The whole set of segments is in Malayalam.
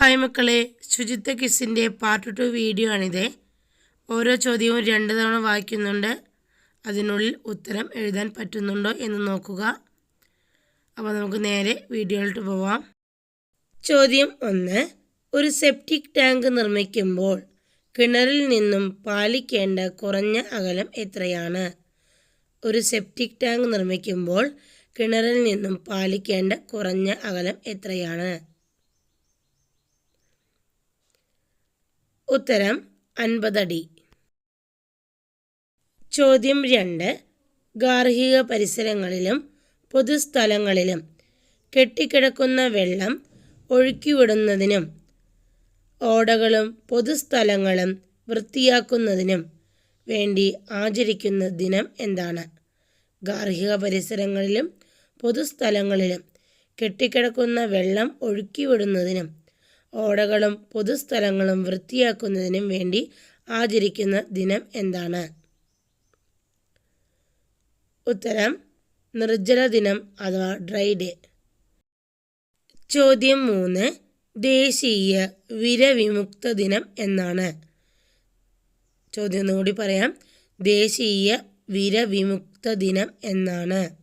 ഹായ് മക്കളെ ശുചിത്വ കിസിന്റെ പാർട്ട് ടു വീഡിയോ ആണിത്. ഓരോ ചോദ്യവും രണ്ട് തവണ വായിക്കുന്നുണ്ട്. അതിനുള്ളിൽ ഉത്തരം എഴുതാൻ പറ്റുന്നുണ്ടോ എന്ന് നോക്കുക. അപ്പോൾ നമുക്ക് നേരെ വീഡിയോയിലോട്ട് പോവാം. ചോദ്യം ഒന്ന്. ഒരു സെപ്റ്റിക് ടാങ്ക് നിർമ്മിക്കുമ്പോൾ കിണറിൽ നിന്നും പാലിക്കേണ്ട കുറഞ്ഞ അകലം എത്രയാണ്? ഒരു സെപ്റ്റിക് ടാങ്ക് നിർമ്മിക്കുമ്പോൾ കിണറിൽ നിന്നും പാലിക്കേണ്ട കുറഞ്ഞ അകലം എത്രയാണ്? ഉത്തരം അൻപതടി. ചോദ്യം രണ്ട്. ഗാർഹിക പരിസരങ്ങളിലും പൊതുസ്ഥലങ്ങളിലും കെട്ടിക്കിടക്കുന്ന വെള്ളം ഒഴുക്കിവിടുന്നതിനും ഓടകളും പൊതുസ്ഥലങ്ങളും വൃത്തിയാക്കുന്നതിനും വേണ്ടി ആചരിക്കുന്ന ദിനം എന്താണ്? ഗാർഹിക പരിസരങ്ങളിലും പൊതുസ്ഥലങ്ങളിലും കെട്ടിക്കിടക്കുന്ന വെള്ളം ഒഴുക്കിവിടുന്നതിനും ഓടകളും പൊതുസ്ഥലങ്ങളും വൃത്തിയാക്കുന്നതിനും വേണ്ടി ആചരിക്കുന്ന ദിനം എന്താണ്? ഉത്തരം നിർജല ദിനം അഥവാ ഡ്രൈ ഡേ. ചോദ്യം മൂന്ന് ദേശീയ വിരവിമുക്ത ദിനം എന്നാണ്. ചോദ്യം ഒന്നുകൂടി പറയാം. ദേശീയ വിരവിമുക്ത ദിനം എന്നാണ്.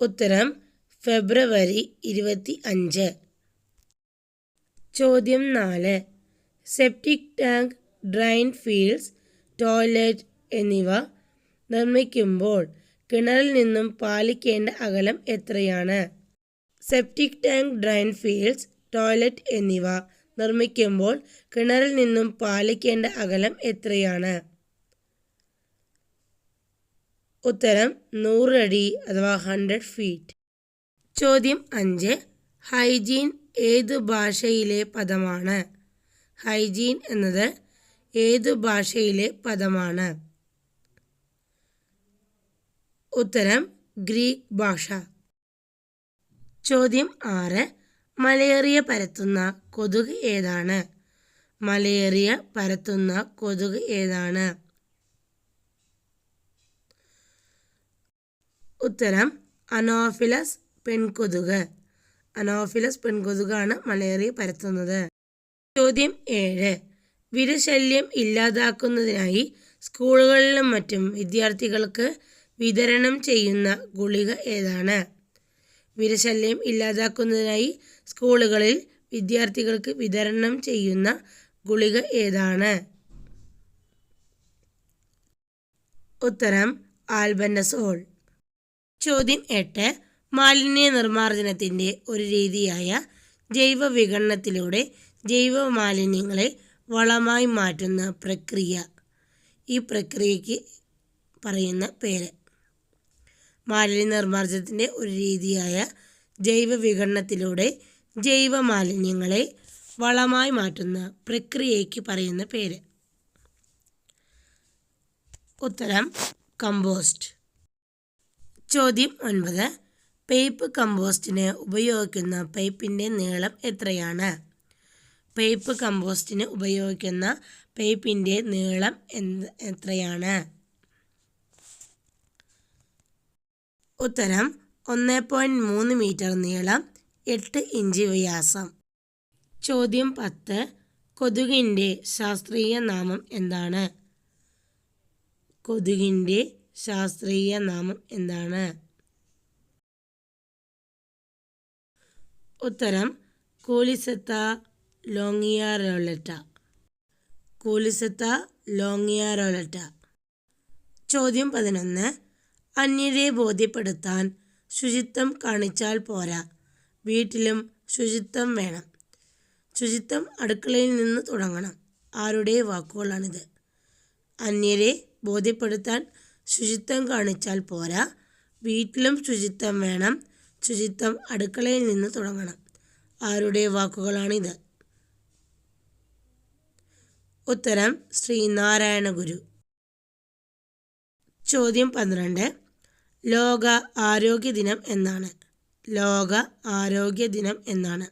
ഉത്തരം ഫെബ്രുവരി ഇരുപത്തി അഞ്ച്. ചോദ്യം നാല്. Septic tank drain fields toilet എന്നിവ നിർമ്മിക്കുമ്പോൾ കിണറിൽ നിന്നും പാലിക്കേണ്ട അകലം എത്രയാണ്? Septic tank drain fields toilet എന്നിവ നിർമ്മിക്കുമ്പോൾ കിണറിൽ നിന്നും പാലിക്കേണ്ട അകലം എത്രയാണ്? ഉത്തരം നൂറടി അഥവാ ഹൺഡ്രഡ് ഫീറ്റ് ചോദ്യം അഞ്ച്. ഹൈജീൻ ഏത് ഭാഷയിലെ പദമാണ്? ഹൈജീൻ എന്നത് ഏതു ഭാഷയിലെ പദമാണ്? ഉത്തരം ഗ്രീക്ക് ഭാഷ. ചോദ്യം ആറ്. മലേറിയ പരത്തുന്ന കൊതുക് ഏതാണ്? മലേറിയ പരത്തുന്ന കൊതുക് ഏതാണ്? ഉത്തരം അനോഫിലസ് പെൺകൊതുക്. അനോഫിലസ് പെൺകൊതുകാണ് മലേറിയ പരത്തുന്നത്. ചോദ്യം ഏഴ്. വിരശല്യം ഇല്ലാതാക്കുന്നതിനായി സ്കൂളുകളിലും മറ്റും വിദ്യാർത്ഥികൾക്ക് വിതരണം ചെയ്യുന്ന ഗുളിക ഏതാണ്? വിരശല്യം ഇല്ലാതാക്കുന്നതിനായി സ്കൂളുകളിൽ വിദ്യാർത്ഥികൾക്ക് വിതരണം ചെയ്യുന്ന ഗുളിക ഏതാണ്? ഉത്തരം ആൽബൻഡസോൾ. ചോദ്യം എട്ട്. മാലിന്യ നിർമ്മാർജനത്തിന്റെ ഒരു രീതിയായ ജൈവ വിഘടനത്തിലൂടെ ജൈവ മാലിന്യങ്ങളെ വളമായി മാറ്റുന്ന പ്രക്രിയ. ഈ പ്രക്രിയയ്ക്ക് പറയുന്ന പേര്. മാലിന്യ നിർമ്മാർജനത്തിന്റെ ഒരു രീതിയായ ജൈവ വിഘടനത്തിലൂടെ ജൈവ മാലിന്യങ്ങളെ വളമായി മാറ്റുന്ന പ്രക്രിയയ്ക്ക് പറയുന്ന പേര്. ഉത്തരം കമ്പോസ്റ്റ്. ചോദ്യം ഒൻപത്. പൈപ്പ് കമ്പോസ്റ്റിന് ഉപയോഗിക്കുന്ന പൈപ്പിന്റെ നീളം എത്രയാണ്? പേപ്പ് കമ്പോസ്റ്റിന് ഉപയോഗിക്കുന്ന പൈപ്പിന്റെ നീളം എന്ത് എത്രയാണ്? ഉത്തരം ഒന്ന് പോയിന്റ് മൂന്ന് മീറ്റർ നീളം എട്ട് ഇഞ്ച് വ്യാസം. ചോദ്യം പത്ത് കൊതുകിന്റെ ശാസ്ത്രീയ നാമം എന്താണ്? കൊതുകിന്റെ ശാസ്ത്രീയ നാമം എന്താണ്? ഉത്തരം കൂലിസത്ത ലോങ്ങിയാറോലറ്റ കൂലിസത്ത ലോങ്ങിയാറോലറ്റ ചോദ്യം പതിനൊന്ന്. അന്യരെ ബോധ്യപ്പെടുത്താൻ ശുചിത്വം കാണിച്ചാൽ പോരാ. വീട്ടിലും ശുചിത്വം വേണം. ശുചിത്വം അടുക്കളയിൽ നിന്ന് തുടങ്ങണം. ആരുടെ വാക്കുകളാണിത്? അന്യരെ ബോധ്യപ്പെടുത്താൻ ശുചിത്വം കാണിച്ചാൽ പോരാ. വീട്ടിലും ശുചിത്വം വേണം. ശുചിത്വം അടുക്കളയിൽ നിന്ന് തുടങ്ങണം. ആരുടെ വാക്കുകളാണിത്? ഉത്തരം ശ്രീനാരായണ ഗുരു. ചോദ്യം പന്ത്രണ്ട്. ലോക ആരോഗ്യ ദിനം എന്നാണ്. ലോക ആരോഗ്യ ദിനം എന്നാണ്.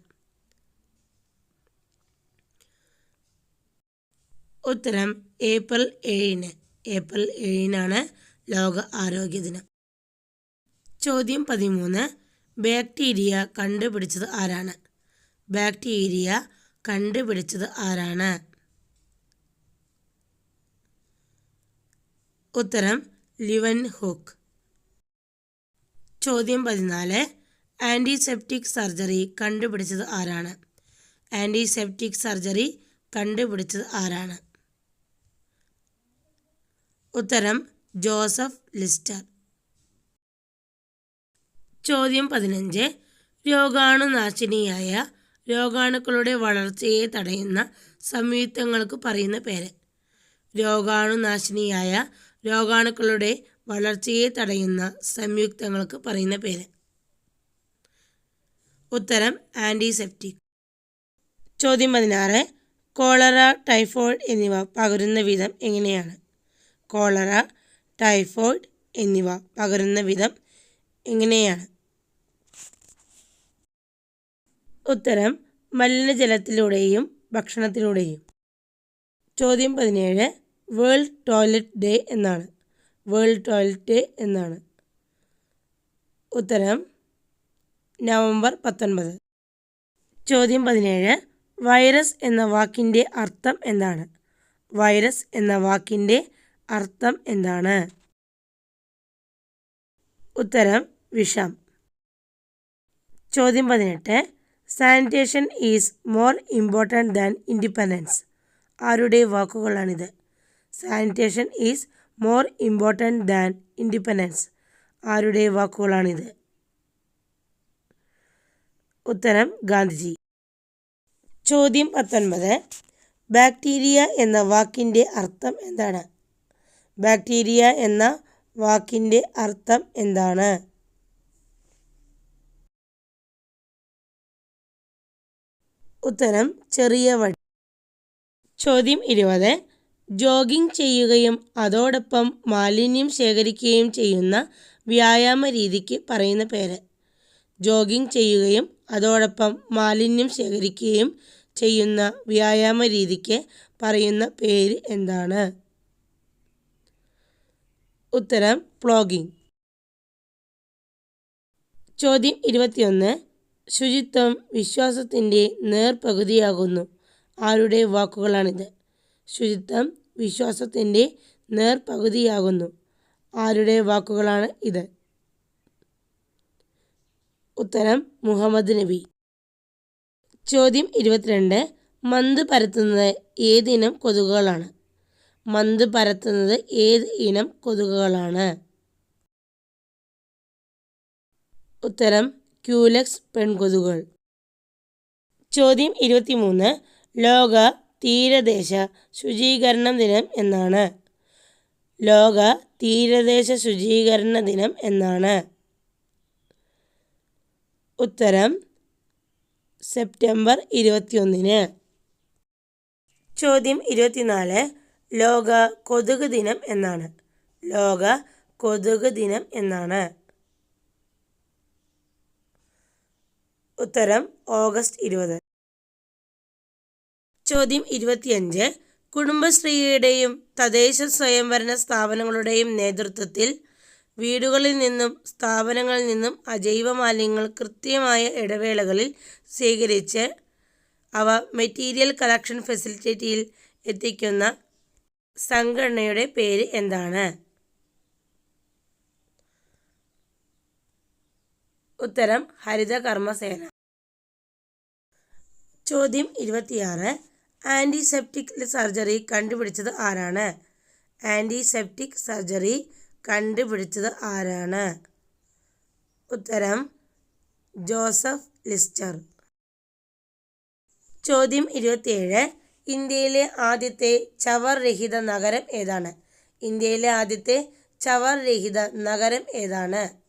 ഉത്തരം ഏപ്രിൽ ഏഴിന്. ഏപ്രിൽ ഏഴിനാണ് ലോക ആരോഗ്യ ദിനം. ചോദ്യം പതിമൂന്ന്. ബാക്ടീരിയ കണ്ടുപിടിച്ചത് ആരാണ്? ബാക്ടീരിയ കണ്ടുപിടിച്ചത് ആരാണ്? ഉത്തരം ലിവൻ ഹുക്ക്. ചോദ്യം പതിനാല്. ആന്റിസെപ്റ്റിക് സർജറി കണ്ടുപിടിച്ചത് ആരാണ്? ആന്റിസെപ്റ്റിക് സർജറി കണ്ടുപിടിച്ചത് ആരാണ്? ഉത്തരം ജോസഫ് ലിസ്റ്റർ. ചോദ്യം പതിനഞ്ച്. രോഗാണുനാശിനിയായ രോഗാണുക്കളുടെ വളർച്ചയെ തടയുന്ന സംയുക്തങ്ങൾക്ക് പറയുന്ന പേര്. രോഗാണുനാശിനിയായ രോഗാണുക്കളുടെ വളർച്ചയെ തടയുന്ന സംയുക്തങ്ങൾക്ക് പറയുന്ന പേര്. ഉത്തരം ആന്റിസെപ്റ്റിക്. ചോദ്യം പതിനാറ്. കോളറ ടൈഫോയിഡ് എന്നിവ പകരുന്ന വിധം എങ്ങനെയാണ്? കോളറ ടൈഫോയിഡ് എന്നിവ പകരുന്ന വിധം എങ്ങനെയാണ്? ഉത്തരം മലിനജലത്തിലൂടെയും ഭക്ഷണത്തിലൂടെയും. ചോദ്യം പതിനേഴ്. വേൾഡ് ടോയ്ലറ്റ് ഡേ എന്നാണ്. വേൾഡ് ടോയ്ലറ്റ് ഡേ എന്നാണ്. ഉത്തരം നവംബർ പത്തൊൻപത്. ചോദ്യം പതിനേഴ്. വൈറസ് എന്ന വാക്കിന്റെ അർത്ഥം എന്താണ്? വൈറസ് എന്ന വാക്കിന്റെ അർത്ഥം എന്താണ്? ഉത്തരം വിഷം. ചോദ്യം പതിനെട്ട്. Sanitation is more important than independence ആരുടെ വാക്കുകളാണിത്? Sanitation is more important than independence ആരുടെ വാക്കുകളാണിത്? ഉത്തരം ഗാന്ധിജി. ചോദ്യം പത്തൊൻപത്. ബാക്ടീരിയ എന്ന വാക്കിന്റെ അർത്ഥം എന്താണ്? ബാക്ടീരിയ എന്ന വാക്കിന്റെ അർത്ഥം എന്താണ്? ഉത്തരം ചെറിയ വടി ചോദ്യം ഇരുപത്. ജോഗിംഗ് ചെയ്യുകയും അതോടൊപ്പം മാലിന്യം ശേഖരിക്കുകയും ചെയ്യുന്ന വ്യായാമ രീതിക്ക് പറയുന്ന പേര്. ജോഗിംഗ് ചെയ്യുകയും അതോടൊപ്പം മാലിന്യം ശേഖരിക്കുകയും ചെയ്യുന്ന വ്യായാമ രീതിക്ക് പറയുന്ന പേര് എന്താണ്? ഉത്തരം പ്ലോഗിംഗ്. ചോദ്യം ഇരുപത്തിയൊന്ന്. ശുചിത്വം വിശ്വാസത്തിന്റെ നേർപകുതിയാകുന്നു. ആരുടെ വാക്കുകളാണിത്? ശുചിത്വം വിശ്വാസത്തിന്റെ നേർപകുതിയാകുന്നു. ആരുടെ വാക്കുകളാണ് ഇത്? ഉത്തരം മുഹമ്മദ് നബി. ചോദ്യം ഇരുപത്തിരണ്ട്. മന്ത് പരത്തുന്നത് ഏതിനം കൊതുകുകളാണ്? മന്ത് പരത്തുന്നത് ഏത് ഇനം കൊതുകുകളാണ്? ഉത്തരം ക്യൂലക്സ് പെൺകൊതുകൾ ചോദ്യം ഇരുപത്തിമൂന്ന്. ലോക തീരദേശ ശുചീകരണ ദിനം എന്നാണ്. ലോക തീരദേശ ശുചീകരണ ദിനം എന്നാണ്. ഉത്തരം സെപ്റ്റംബർ ഇരുപത്തിയൊന്നിന്. ചോദ്യം ഇരുപത്തിനാല്. ലോക കൊതുക് ദിനം എന്നാണ്. ലോക കൊതുക് ദിനം എന്നാണ്. ഉത്തരം ഓഗസ്റ്റ് ഇരുപത്. ചോദ്യം ഇരുപത്തിയഞ്ച്. കുടുംബശ്രീയുടെയും തദ്ദേശ സ്വയംഭരണ സ്ഥാപനങ്ങളുടെയും നേതൃത്വത്തിൽ വീടുകളിൽ നിന്നും സ്ഥാപനങ്ങളിൽ നിന്നും അജൈവ മാലിന്യങ്ങൾ കൃത്യമായ ഇടവേളകളിൽ സ്വീകരിച്ച് അവ മെറ്റീരിയൽ കളക്ഷൻ ഫെസിലിറ്റിയിൽ എത്തിക്കുന്ന സംഘടനയുടെ പേര് എന്താണ്? ഉത്തരം ഹരിത കർമ്മസേന. ചോദ്യം ഇരുപത്തിയാറ്. ആന്റിസെപ്റ്റിക് സർജറി കണ്ടുപിടിച്ചത് ആരാണ്? ആന്റിസെപ്റ്റിക് സർജറി കണ്ടുപിടിച്ചത് ആരാണ്? ഉത്തരം ജോസഫ് ലിസ്റ്റർ. ചോദ്യം ഇരുപത്തിയേഴ്. ഇന്ത്യയിലെ ആദ്യത്തെ ചവർ രഹിത നഗരം ഏതാണ്? ഇന്ത്യയിലെ ആദ്യത്തെ ചവർ രഹിത നഗരം ഏതാണ്?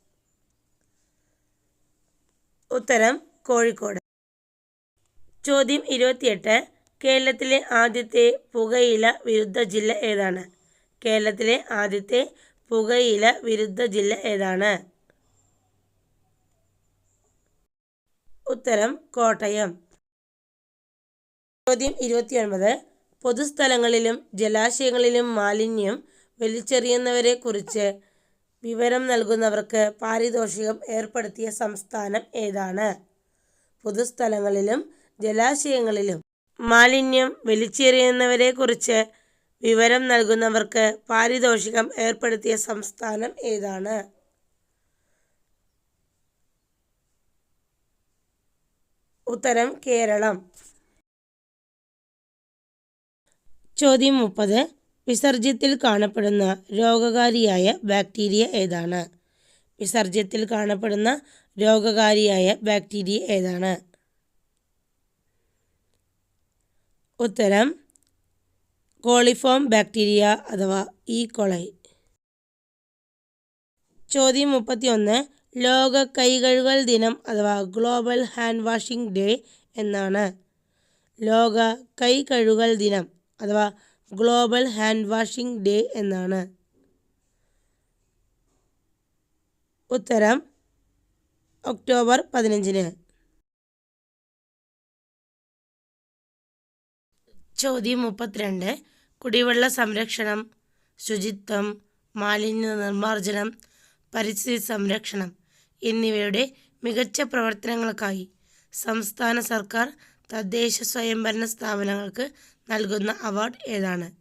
ഉത്തരം കോഴിക്കോട്. ചോദ്യം ഇരുപത്തിയെട്ട്. കേരളത്തിലെ ആദ്യത്തെ പുകയില വിരുദ്ധ ജില്ല ഏതാണ്? കേരളത്തിലെ ആദ്യത്തെ പുകയില വിരുദ്ധ ജില്ല ഏതാണ്? ഉത്തരം കോട്ടയം. ചോദ്യം ഇരുപത്തിയൊൻപത്. പൊതുസ്ഥലങ്ങളിലും ജലാശയങ്ങളിലും മാലിന്യം വലിച്ചെറിയുന്നവരെ കുറിച്ച് വിവരം നൽകുന്നവർക്ക് പാരിതോഷികം ഏർപ്പെടുത്തിയ സംസ്ഥാനം ഏതാണ്? പൊതുസ്ഥലങ്ങളിലും ജലാശയങ്ങളിലും മാലിന്യം വലിച്ചെറിയുന്നവരെക്കുറിച്ച് വിവരം നൽകുന്നവർക്ക് പാരിതോഷികം ഏർപ്പെടുത്തിയ സംസ്ഥാനം ഏതാണ്? ഉത്തരം കേരളം. ചോദ്യം മുപ്പത്. വിസർജ്യത്തിൽ കാണപ്പെടുന്ന രോഗകാരിയായ ബാക്ടീരിയ ഏതാണ്? വിസർജ്യത്തിൽ കാണപ്പെടുന്ന രോഗകാരിയായ ബാക്ടീരിയ ഏതാണ്? ഉത്തരം കോളിഫോം ബാക്ടീരിയ അഥവാ ഈ കൊളൈ. ചോദ്യം മുപ്പത്തിയൊന്ന് ലോക കൈകഴുകൽ ദിനം അഥവാ ഗ്ലോബൽ ഹാൻഡ് വാഷിംഗ് ഡേ എന്നാണ്. ലോക കൈ കഴുകൽ ദിനം അഥവാ ഗ്ലോബൽ ഹാൻഡ് വാഷിംഗ് ഡേ എന്നാണ്. ഉത്തരം ഒക്ടോബർ പതിനഞ്ചിന്. ചോദ്യം മുപ്പത്തിരണ്ട് കുടിവെള്ള സംരക്ഷണം ശുചിത്വം മാലിന്യ നിർമ്മാർജനം പരിസ്ഥിതി സംരക്ഷണം എന്നിവയുടെ മികച്ച പ്രവർത്തനങ്ങൾക്കായി സംസ്ഥാന സർക്കാർ തദ്ദേശ സ്വയംഭരണ സ്ഥാപനങ്ങൾക്ക് നൽകുന്ന അവാർഡ് ഏതാണ്?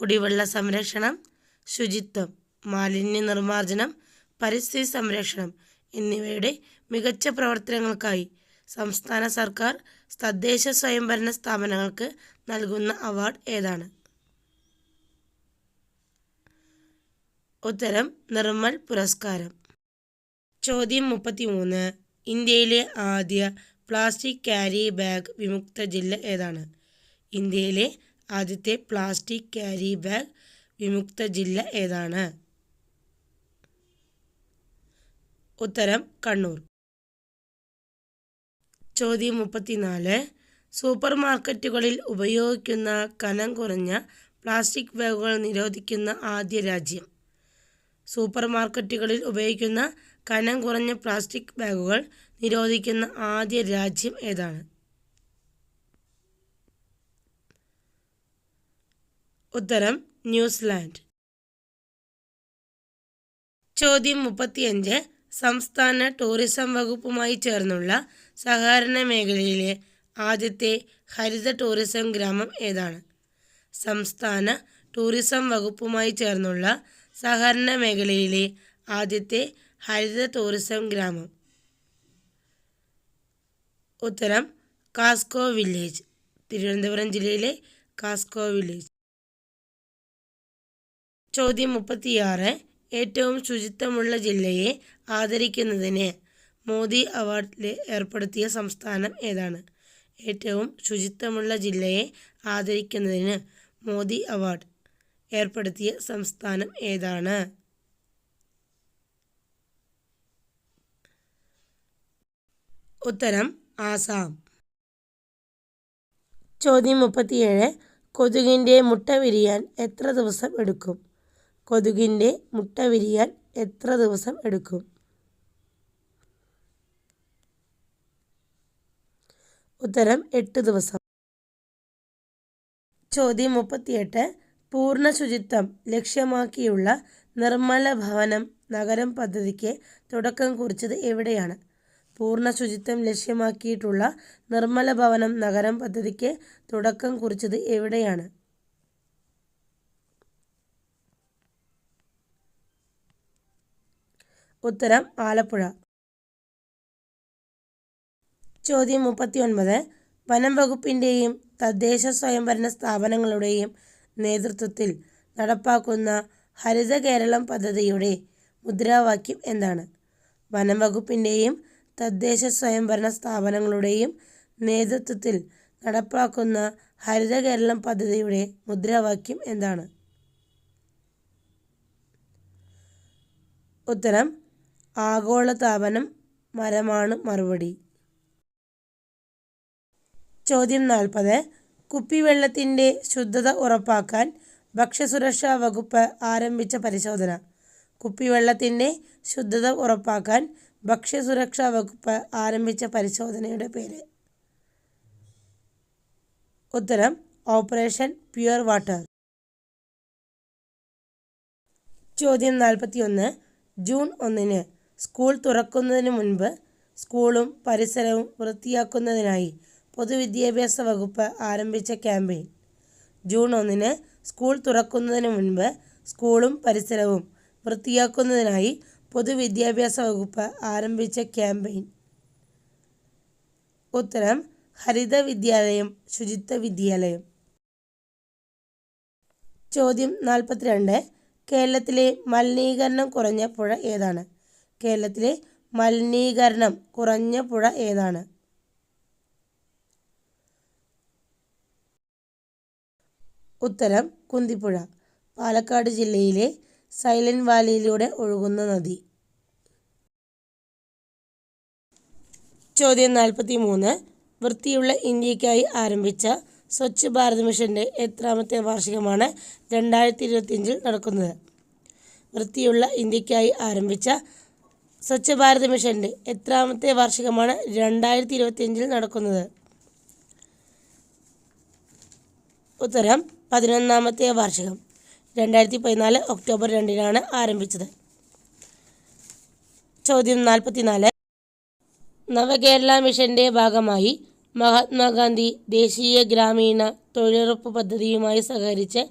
കുടിവെള്ള സംരക്ഷണം ശുചിത്വം മാലിന്യ നിർമ്മാർജനം പരിസ്ഥിതി സംരക്ഷണം എന്നിവയുടെ മികച്ച പ്രവർത്തനങ്ങൾക്കായി സംസ്ഥാന സർക്കാർ തദ്ദേശ സ്വയംഭരണ സ്ഥാപനങ്ങൾക്ക് നൽകുന്ന അവാർഡ് ഏതാണ്? ഉത്തരം നിർമ്മൽ പുരസ്കാരം. ചോദ്യം മുപ്പത്തിമൂന്ന്. ഇന്ത്യയിലെ ആദ്യ പ്ലാസ്റ്റിക് ക്യാരി ബാഗ് വിമുക്ത ജില്ല ഏതാണ്? ഇന്ത്യയിലെ ആദ്യത്തെ പ്ലാസ്റ്റിക് ക്യാരി ബാഗ് വിമുക്ത ജില്ല ഏതാണ്? ഉത്തരം കണ്ണൂർ. ചോദ്യം മുപ്പത്തിനാല്. സൂപ്പർ മാർക്കറ്റുകളിൽ ഉപയോഗിക്കുന്ന കനം കുറഞ്ഞ പ്ലാസ്റ്റിക് ബാഗുകൾ നിരോധിക്കുന്ന ആദ്യ രാജ്യം. സൂപ്പർ മാർക്കറ്റുകളിൽ ഉപയോഗിക്കുന്ന കനം കുറഞ്ഞ പ്ലാസ്റ്റിക് ബാഗുകൾ നിരോധിക്കുന്ന ആദ്യ രാജ്യം ഏതാണ്? ഉത്തരം ന്യൂസിലാൻഡ്. ചോദ്യം മുപ്പത്തിയഞ്ച്. സംസ്ഥാന ടൂറിസം വകുപ്പുമായി ചേർന്നുള്ള സഹകരണ മേഖലയിലെ ആദ്യത്തെ ഹരിത ടൂറിസം ഗ്രാമം ഏതാണ്? സംസ്ഥാന ടൂറിസം വകുപ്പുമായി ചേർന്നുള്ള സഹകരണ മേഖലയിലെ ആദ്യത്തെ ഹരിത ടൂറിസം ഗ്രാമം. ഉത്തരം കാസ്കോ വില്ലേജ്. തിരുവനന്തപുരം ജില്ലയിലെ കാസ്കോ വില്ലേജ്. ചോദ്യം മുപ്പത്തിയാറ്. ഏറ്റവും ശുചിത്വമുള്ള ജില്ലയെ ആദരിക്കുന്നതിന് മോദി അവാർഡിൽ ഏർപ്പെടുത്തിയ സംസ്ഥാനം ഏതാണ്? ഏറ്റവും ശുചിത്വമുള്ള ജില്ലയെ ആദരിക്കുന്നതിന് മോദി അവാർഡ് ഏർപ്പെടുത്തിയ സംസ്ഥാനം ഏതാണ്? ഉത്തരം ആസാം. ചോദ്യം മുപ്പത്തിയേഴ്. കൊതുകിന്റെ മുട്ട വിരിയാൻ എത്ര ദിവസം എടുക്കും? കൊതുകിന്റെ മുട്ട വിരിയാൻ എത്ര ദിവസം എടുക്കും? ഉത്തരം എട്ട് ദിവസം. ചോദ്യം മുപ്പത്തിയെട്ട്. പൂർണ ശുചിത്വം ലക്ഷ്യമാക്കിയുള്ള നിർമ്മല ഭവനം നഗരം പദ്ധതിക്ക് തുടക്കം കുറിച്ചത് എവിടെയാണ്? പൂർണ ശുചിത്വം ലക്ഷ്യമാക്കിയിട്ടുള്ള നിർമ്മല ഭവനം നഗരം പദ്ധതിക്ക് തുടക്കം കുറിച്ചത് എവിടെയാണ്? ഉത്തരം ആലപ്പുഴ. ചോദ്യം മുപ്പത്തി ഒൻപത് വനം വകുപ്പിന്റെയും തദ്ദേശ സ്വയംഭരണ സ്ഥാപനങ്ങളുടെയും നേതൃത്വത്തിൽ നടപ്പാക്കുന്ന ഹരിത കേരളം പദ്ധതിയുടെ മുദ്രാവാക്യം എന്താണ്? വനം വകുപ്പിന്റെയും തദ്ദേശ സ്വയംഭരണ സ്ഥാപനങ്ങളുടെയും നേതൃത്വത്തിൽ നടപ്പാക്കുന്ന ഹരിത കേരളം പദ്ധതിയുടെ മുദ്രാവാക്യം എന്താണ്? ഉത്തരം ആഗോളതാപനം മരമാണ് മറുപടി. ചോദ്യം നാൽപ്പത്. കുപ്പിവെള്ളത്തിന്റെ ശുദ്ധത ഉറപ്പാക്കാൻ ഭക്ഷ്യസുരക്ഷാ വകുപ്പ് ആരംഭിച്ച പരിശോധന. കുപ്പിവെള്ളത്തിന്റെ ശുദ്ധത ഉറപ്പാക്കാൻ ഭക്ഷ്യസുരക്ഷാ വകുപ്പ് ആരംഭിച്ച പരിശോധനയുടെ പേര്. ഉത്തരം ഓപ്പറേഷൻ പ്യുവർ വാട്ടർ. ചോദ്യം നാൽപ്പത്തിയൊന്ന്. ജൂൺ ഒന്നിന് സ്കൂൾ തുറക്കുന്നതിന് മുൻപ് സ്കൂളും പരിസരവും വൃത്തിയാക്കുന്നതിനായി പൊതുവിദ്യാഭ്യാസ വകുപ്പ് ആരംഭിച്ച ക്യാമ്പയിൻ. ജൂൺ ഒന്നിന് സ്കൂൾ തുറക്കുന്നതിന് മുൻപ് സ്കൂളും പരിസരവും വൃത്തിയാക്കുന്നതിനായി പൊതുവിദ്യാഭ്യാസ വകുപ്പ് ആരംഭിച്ച ക്യാമ്പയിൻ. ഉത്തരം ഹരിത വിദ്യാലയം ശുചിത്വ വിദ്യാലയം. ചോദ്യം നാൽപ്പത്തിരണ്ട് കേരളത്തിലെ മലിനീകരണം കുറഞ്ഞ പുഴ ഏതാണ്? കേരളത്തിലെ മലിനീകരണം കുറഞ്ഞ പുഴ ഏതാണ്? ഉത്തരം കുന്തിപ്പുഴ. പാലക്കാട് ജില്ലയിലെ സൈലന്റ് വാലിയിലൂടെ ഒഴുകുന്ന നദി. ചോദ്യം നാൽപ്പത്തി മൂന്ന് വൃത്തിയുള്ള ഇന്ത്യക്കായി ആരംഭിച്ച സ്വച്ഛ് ഭാരത് മിഷന്റെ എത്രാമത്തെ വാർഷികമാണ് രണ്ടായിരത്തി ഇരുപത്തിയഞ്ചിൽ നടക്കുന്നത്? വൃത്തിയുള്ള ഇന്ത്യക്കായി ആരംഭിച്ച സ്വച്ഛ് ഭാരത് മിഷന്റെ എത്രാമത്തെ വാർഷികമാണ് രണ്ടായിരത്തി ഇരുപത്തിയഞ്ചിൽ നടക്കുന്നത്. ഉത്തരം പതിനൊന്നാമത്തെ വാർഷികം രണ്ടായിരത്തി പതിനാല് ഒക്ടോബർ രണ്ടിനാണ് ആരംഭിച്ചത്. ചോദ്യം നാൽപ്പത്തിനാല് നവകേരള മിഷന്റെ ഭാഗമായി മഹാത്മാഗാന്ധി ദേശീയ ഗ്രാമീണ തൊഴിലുറപ്പ് പദ്ധതിയുമായി സഹകരിച്ച്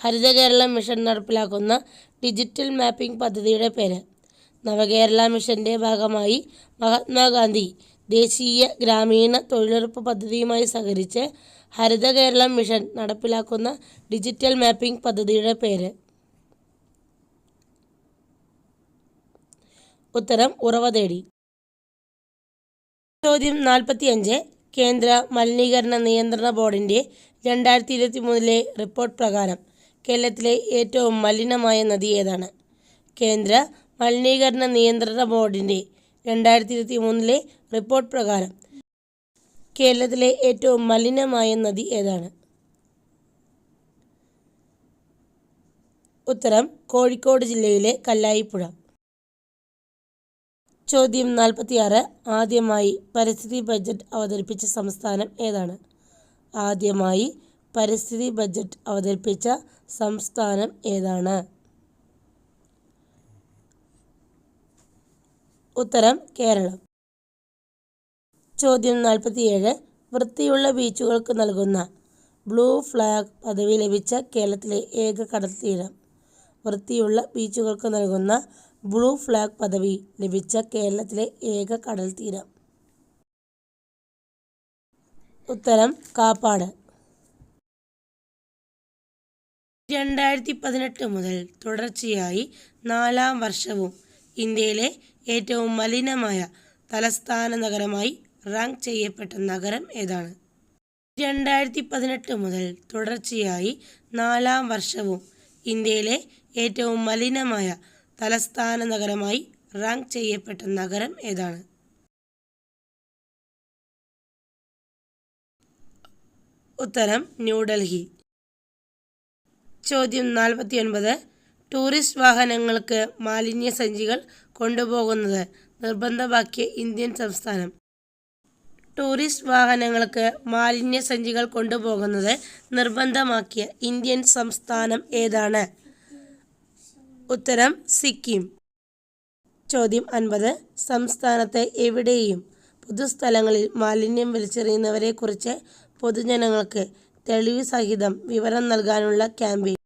ഹരിത കേരളം മിഷൻ നടപ്പിലാക്കുന്ന ഡിജിറ്റൽ മാപ്പിംഗ് പദ്ധതിയുടെ പേര്. നവകേരള മിഷന്റെ ഭാഗമായി മഹാത്മാഗാന്ധി ദേശീയ ഗ്രാമീണ തൊഴിലുറപ്പ് പദ്ധതിയുമായി സഹകരിച്ച് ഹരിത കേരളം മിഷൻ നടപ്പിലാക്കുന്ന ഡിജിറ്റൽ മാപ്പിംഗ് പദ്ധതിയുടെ പേര്. ഉത്തരം ഉറവ തേടി ചോദ്യം നാൽപ്പത്തിയഞ്ച്. കേന്ദ്ര മലിനീകരണ നിയന്ത്രണ ബോർഡിന്റെ രണ്ടായിരത്തി ഇരുപത്തി മൂന്നിലെ റിപ്പോർട്ട് പ്രകാരം കേരളത്തിലെ ഏറ്റവും മലിനമായ നദി ഏതാണ്? കേന്ദ്ര മലിനീകരണ നിയന്ത്രണ ബോർഡിന്റെ രണ്ടായിരത്തി ഇരുപത്തി മൂന്നിലെ റിപ്പോർട്ട് പ്രകാരം കേരളത്തിലെ ഏറ്റവും മലിനമായ നദി ഏതാണ്? ഉത്തരം കോഴിക്കോട് ജില്ലയിലെ കല്ലായിപ്പുഴ. ചോദ്യം നാൽപ്പത്തിയാറ് ആദ്യമായി പരിസ്ഥിതി ബജറ്റ് അവതരിപ്പിച്ച സംസ്ഥാനം ഏതാണ്? ആദ്യമായി പരിസ്ഥിതി ബജറ്റ് അവതരിപ്പിച്ച സംസ്ഥാനം ഏതാണ്? ഉത്തരം കേരളം. ചോദ്യം നാൽപ്പത്തിയേഴ്. വൃത്തിയുള്ള ബീച്ചുകൾക്ക് നൽകുന്ന ബ്ലൂ ഫ്ലാഗ് പദവി ലഭിച്ച കേരളത്തിലെ ഏക കടൽ തീരം വൃത്തിയുള്ള ബീച്ചുകൾക്ക് നൽകുന്ന ബ്ലൂ ഫ്ലാഗ് പദവി ലഭിച്ച കേരളത്തിലെ ഏക കടൽ തീരം ഉത്തരം കാപ്പാട്. രണ്ടായിരത്തി പതിനെട്ട് മുതൽ തുടർച്ചയായി നാലാം വർഷവും ഇന്ത്യയിലെ ഏറ്റവും മലിനമായ തലസ്ഥാന നഗരമായി റാങ്ക് ചെയ്യപ്പെട്ട നഗരം ഏതാണ്? രണ്ടായിരത്തി പതിനെട്ട് മുതൽ തുടർച്ചയായി നാലാം വർഷവും ഇന്ത്യയിലെ ഏറ്റവും മലിനമായ തലസ്ഥാന നഗരമായി റാങ്ക് ചെയ്യപ്പെട്ട നഗരം ഏതാണ്? ഉത്തരം ന്യൂഡൽഹി. ചോദ്യം നാൽപ്പത്തിയൊൻപത്. ടൂറിസ്റ്റ് വാഹനങ്ങൾക്ക് മാലിന്യ സഞ്ചികൾ കൊണ്ടുപോകുന്നത് നിർബന്ധമാക്കിയ ഇന്ത്യൻ സംസ്ഥാനം. ടൂറിസ്റ്റ് വാഹനങ്ങൾക്ക് മാലിന്യ സഞ്ചികൾ കൊണ്ടുപോകുന്നത് നിർബന്ധമാക്കിയ ഇന്ത്യൻ സംസ്ഥാനം ഏതാണ്? ഉത്തരം സിക്കിം. ചോദ്യം അൻപത്. സംസ്ഥാനത്തെ എവിടെയും പൊതുസ്ഥലങ്ങളിൽ മാലിന്യം വലിച്ചെറിയുന്നവരെക്കുറിച്ച് പൊതുജനങ്ങൾക്ക് തെളിവ് സഹിതം വിവരം നൽകാനുള്ള ക്യാമ്പയിൻ.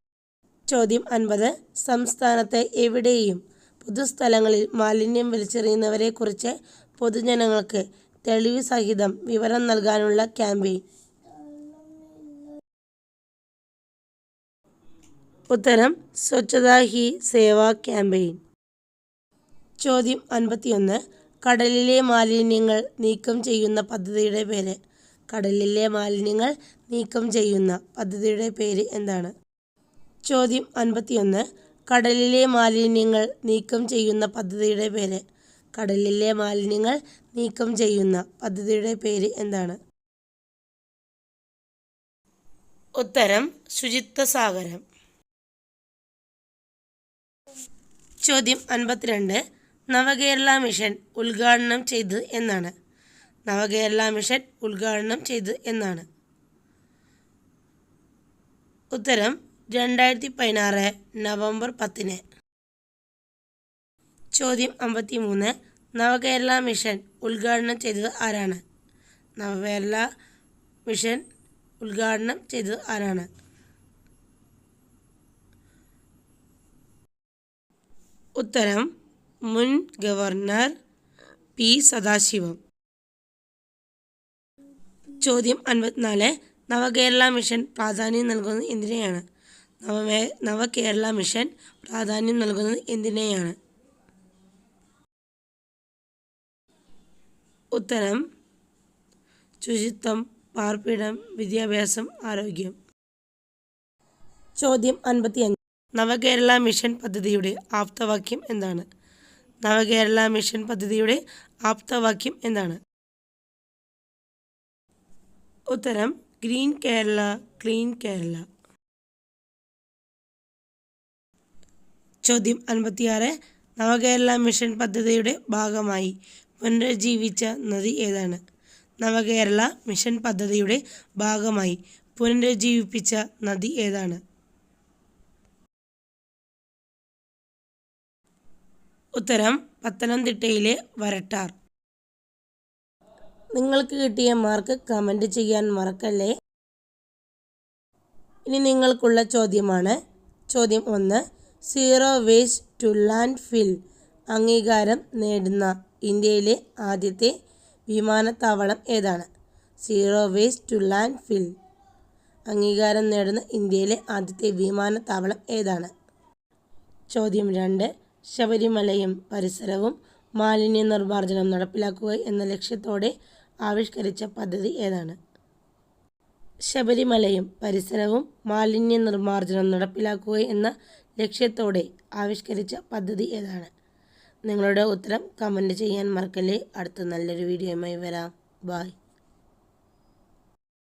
ചോദ്യം അൻപത്. സംസ്ഥാനത്തെ എവിടെയും പൊതുസ്ഥലങ്ങളിൽ മാലിന്യം വലിച്ചെറിയുന്നവരെക്കുറിച്ച് പൊതുജനങ്ങൾക്ക് തെളിവ് സഹിതം വിവരം നൽകാനുള്ള ക്യാമ്പയിൻ. ഉത്തരം സ്വച്ഛതാ ഹി സേവ ക്യാമ്പയിൻ. ചോദ്യം അൻപത്തിയൊന്ന്. കടലിലെ മാലിന്യങ്ങൾ നീക്കം ചെയ്യുന്ന പദ്ധതിയുടെ പേര്. കടലിലെ മാലിന്യങ്ങൾ നീക്കം ചെയ്യുന്ന പദ്ധതിയുടെ പേര് എന്താണ്? ചോദ്യം അൻപത്തിയൊന്ന്. കടലിലെ മാലിന്യങ്ങൾ നീക്കം ചെയ്യുന്ന പദ്ധതിയുടെ പേര്. കടലിലെ മാലിന്യങ്ങൾ നീക്കം ചെയ്യുന്ന പദ്ധതിയുടെ പേര് എന്താണ്? ഉത്തരം ശുചിത്വ സാഗരം. ചോദ്യം അൻപത്തിരണ്ട്. നവകേരള മിഷൻ ഉദ്ഘാടനം ചെയ്തത് എന്നാണ്. നവകേരള മിഷൻ ഉദ്ഘാടനം ചെയ്തത് എന്നാണ്. ഉത്തരം രണ്ടായിരത്തി പതിനാറ് നവംബർ പത്തിന്. ചോദ്യം അമ്പത്തി മൂന്ന് നവകേരള മിഷൻ ഉദ്ഘാടനം ചെയ്തത് ആരാണ്? നവകേരള മിഷൻ ഉദ്ഘാടനം ചെയ്തത് ആരാണ്? ഉത്തരം മുൻ ഗവർണർ പി സദാശിവം. ചോദ്യം അൻപത്തിനാല്. നവകേരള മിഷൻ പ്രാധാന്യം നൽകുന്നത് എന്തിനെയാണ്? നവമേ നവകേരള മിഷൻ പ്രാധാന്യം നൽകുന്നത് എന്തിനെയാണ്? ഉത്തരം ശുചിത്വം പാർപ്പിടം വിദ്യാഭ്യാസം ആരോഗ്യം. ചോദ്യം അൻപത്തിയഞ്ച്. നവകേരള മിഷൻ പദ്ധതിയുടെ ആപ്തവാക്യം എന്താണ്? നവകേരള മിഷൻ പദ്ധതിയുടെ ആപ്തവാക്യം എന്താണ്? ഉത്തരം ഗ്രീൻ കേരള ക്ലീൻ കേരള. ചോദ്യം അൻപത്തിയാറ്. നവകേരള മിഷൻ പദ്ധതിയുടെ ഭാഗമായി പുനരുജ്ജീവിച്ച നദി ഏതാണ്? നവകേരള മിഷൻ പദ്ധതിയുടെ ഭാഗമായി പുനരുജ്ജീവിപ്പിച്ച നദി ഏതാണ്? ഉത്തരം പത്തനംതിട്ടയിലെ വരട്ടാർ. നിങ്ങൾക്ക് കിട്ടിയ മാർക്ക് കമന്റ് ചെയ്യാൻ മറക്കല്ലേ? ഇനി നിങ്ങൾക്കുള്ള ചോദ്യമാണ്. ചോദ്യം ഒന്ന് zero waste to landfill അംഗീകാരം നേടുന്ന ഇന്ത്യയിലെ ആദ്യത്തെ വിമാനത്താവളം ഏതാണ്? Zero waste to landfill അംഗീകാരം നേടുന്ന ഇന്ത്യയിലെ ആദ്യത്തെ വിമാനത്താവളം ഏതാണ്? ചോദ്യം രണ്ട്. ശബരിമലയും പരിസരവും മാലിന്യ നിർമ്മാർജനം നടപ്പിലാക്കുക എന്ന ലക്ഷ്യത്തോടെ ആവിഷ്കരിച്ച പദ്ധതി ഏതാണ്? ശബരിമലയും പരിസരവും മാലിന്യ നിർമ്മാർജനം നടപ്പിലാക്കുക എന്ന ലക്ഷ്യത്തോടെ ആവിഷ്കരിച്ച പദ്ധതി ഏതാണ്? നിങ്ങളുടെ ഉത്തരം കമന്റ് ചെയ്യാൻ മറക്കല്ലേ. അടുത്ത നല്ലൊരു വീഡിയോയുമായി വരാം. ബായ്